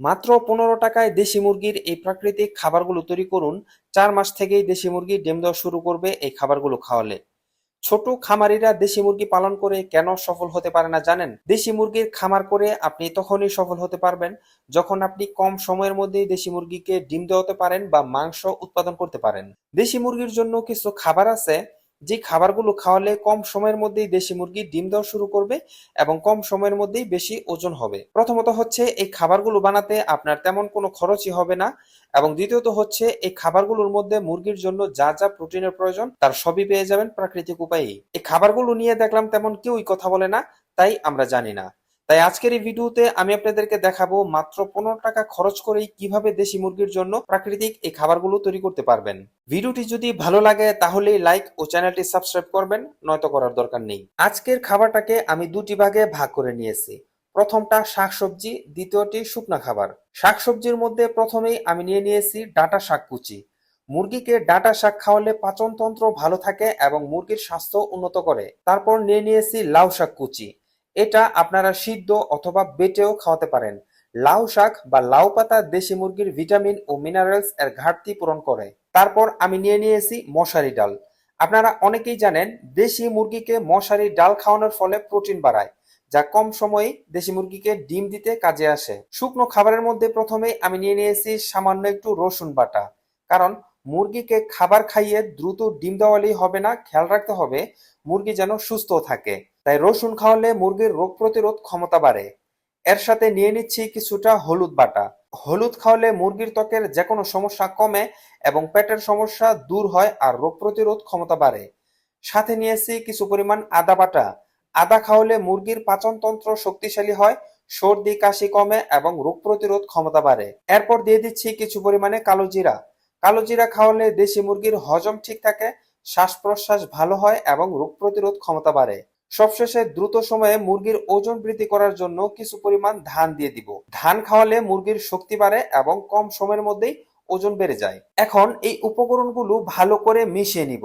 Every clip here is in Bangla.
মাত্র পনেরো টাকায় দেশি মুরগির এই প্রাকৃতিক খাবারগুলো তৈরি করুন। চার মাস থেকেই দেশি মুরগি ডিম দেওয়া শুরু করবে এই খাবারগুলো খাওয়ালে। ছোট খামারিরা দেশি মুরগি পালন করে কেন সফল হতে পারে না জানেন? দেশি মুরগির খামার করে আপনি তখনই সফল হতে পারবেন যখন আপনি কম সময়ের মধ্যেই দেশি মুরগিকে ডিম দেওয়াতে পারেন বা মাংস উৎপাদন করতে পারেন। দেশি মুরগির জন্য কিছু খাবার আছে যে খাবারগুলো খাওয়ালে কম সময়ের মধ্যেই দেশি মুরগি ডিম দেওয়া শুরু করবে এবং কম সময়ের মধ্যেই বেশি ওজন হবে। প্রথমত হচ্ছে, এই খাবারগুলো বানাতে আপনার তেমন কোনো খরচই হবে না এবং দ্বিতীয়ত হচ্ছে, এই খাবারগুলোর মধ্যে মুরগির জন্য যা যা প্রোটিনের প্রয়োজন তার সবই পেয়ে যাবেন প্রাকৃতিক উপায়ে এই খাবারগুলো নিয়ে দেখলাম তেমন কেউই কথা বলে না, তাই আমরা জানি না। তাই আজকের এই ভিডিওতে আমি আপনাদেরকে দেখাবো মাত্র পনেরো টাকা খরচ করেই কীভাবে দেশি মুরগির জন্য প্রাকৃতিক এই খাবারগুলো তৈরি করতে পারবেন। ভিডিওটি যদি ভালো লাগে তাহলে লাইক ও চ্যানেলটি সাবস্ক্রাইব করবেন, নয়তো করার দরকার নেই। আজকের খাবারটাকে আমি দুটি ভাগে ভাগ করে নিয়েছি। প্রথমটা শাকসবজি, দ্বিতীয়টি শুকনা খাবার। শাকসবজির মধ্যে প্রথমেই আমি নিয়ে নিয়েছি ডাটা শাক কুচি। মুরগিকে ডাটা শাক খাওয়ালে পাচনতন্ত্র ভালো থাকে এবং মুরগির স্বাস্থ্য উন্নত করে। তারপর নিয়ে নিয়েছি লাউ শাক কুচি। এটা আপনারা সিদ্ধ অথবা বেটেও খাওয়াতে পারেন। লাউ শাক বা লাউ পাতা দেশি মুরগির ভিটামিন ও মিনারেলস এর ঘাটতি পূরণ করে। তারপর আমি নিয়ে নিয়েছি মশারি ডাল। আপনারা অনেকেই জানেন, দেশি মুরগিকে মশারি ডাল খাওয়ানোর ফলে প্রোটিন বাড়ায়, যা কম সময়ে দেশি মুরগিকে ডিম দিতে কাজে আসে। শুকনো খাবারের মধ্যে প্রথমেই আমি নিয়ে নিয়েছি সামান্য একটু রসুন বাটা। কারণ মুরগিকে খাবার খাইয়ে দ্রুত ডিম দেওয়ালেই হবে না, খেয়াল রাখতে হবে, মুরগি যেন সুস্থ থাকে। তাই রসুন খাওয়ালে মুরগির রোগ প্রতিরোধ ক্ষমতা বাড়ে। এর সাথে নিয়ে নিচ্ছি কিছুটা হলুদ বাটা। হলুদ খাওয়ালে মুরগির ত্বকের যে কোনো সমস্যা কমে এবং পেটের সমস্যা দূর হয় আর রোগ প্রতিরোধ ক্ষমতা বাড়ে। সাথে নিয়েছি কিছু পরিমাণ আদা বাটা। আদা খাওয়ালে মুরগির পাচনতন্ত্র শক্তিশালী হয়, সর্দি, কাশি কমে এবং রোগ প্রতিরোধ ক্ষমতা বাড়ে। এরপর দিয়ে দিচ্ছি কিছু পরিমাণে কালো জিরা। কালো জিরা খাওয়ালে দেশি মুরগির হজম ঠিক থাকে শ্বাস প্রশ্বাস ভালো হয় এবং রোগ প্রতিরোধ ক্ষমতা বাড়ে। সবশেষে দ্রুত সময়ে মুরগির ওজন বৃদ্ধি করার জন্য কিছু পরিমাণ ধান দিয়ে দিব। ধান খাওয়ালে মুরগির শক্তি বাড়ে এবং কম সময়ের মধ্যেই ওজন বেড়ে যায়। এখন এই উপকরণগুলো ভালো করে মিশিয়ে নিব।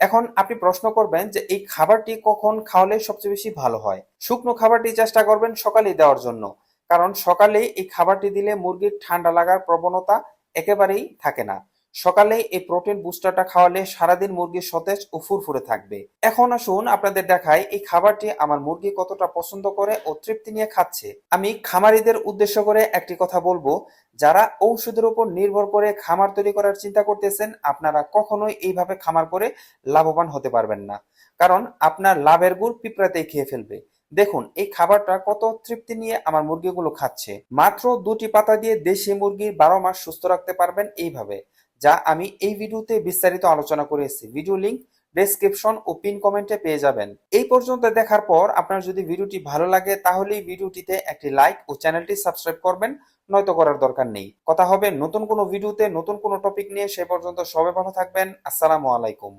এখন আপনি প্রশ্ন করবেন যে এই খাবারটি কখন খাওয়ালে সবচেয়ে বেশি ভালো হয়? শুকনো খাবারটি চেষ্টা করবেন সকালেই দেওয়ার জন্য। কারণ সকালেই এই খাবারটি দিলে মুরগির ঠান্ডা লাগার প্রবণতা একেবারেই থাকে না। সকালে এই প্রোটিন বুস্টারটা খাওয়ালে সারাদিন মুরগি সতেজ ও ফুরফুরে থাকবে। এখন আসুন আপনাদের দেখাই এই খাবারটি আমার মুরগি কতটা পছন্দ করে ও তৃপ্তি নিয়ে খাচ্ছে। আমি খামারিদের উদ্দেশ্য করে একটি কথা বলব, যারা ঔষধের উপর নির্ভর করে খামার তৈরি করার চিন্তা করতেছেন, আপনারা কখনোই এইভাবে খামার করে লাভবান হতে পারবেন না। কারণ আপনার লাভের গুড় পিঁপড়াতেই খেয়ে ফেলবে। দেখুন, এই খাবারটা কত তৃপ্তি নিয়ে আমার মুরগিগুলো খাচ্ছে। মাত্র দুটি পাতা দিয়ে দেশি মুরগি বারো মাস সুস্থ রাখতে পারবেন এইভাবে। যা আমি এই ভিডিওতে বিস্তারিত আলোচনা করেছি ভিডিও লিঙ্ক ডেসক্রিপশন ও পিন কমেন্টে পেয়ে যাবেন। এই পর্যন্ত দেখার পর আপনার যদি ভিডিওটি ভালো লাগে তাহলে ভিডিওটিতে একটি লাইক ও চ্যানেলটি সাবস্ক্রাইব করবেন, নয়তো করার দরকার নেই। কথা হবে নতুন কোনো ভিডিওতে নতুন কোনো টপিক নিয়ে, সে পর্যন্ত সবাই ভালো থাকবেন। আসসালামু আলাইকুম।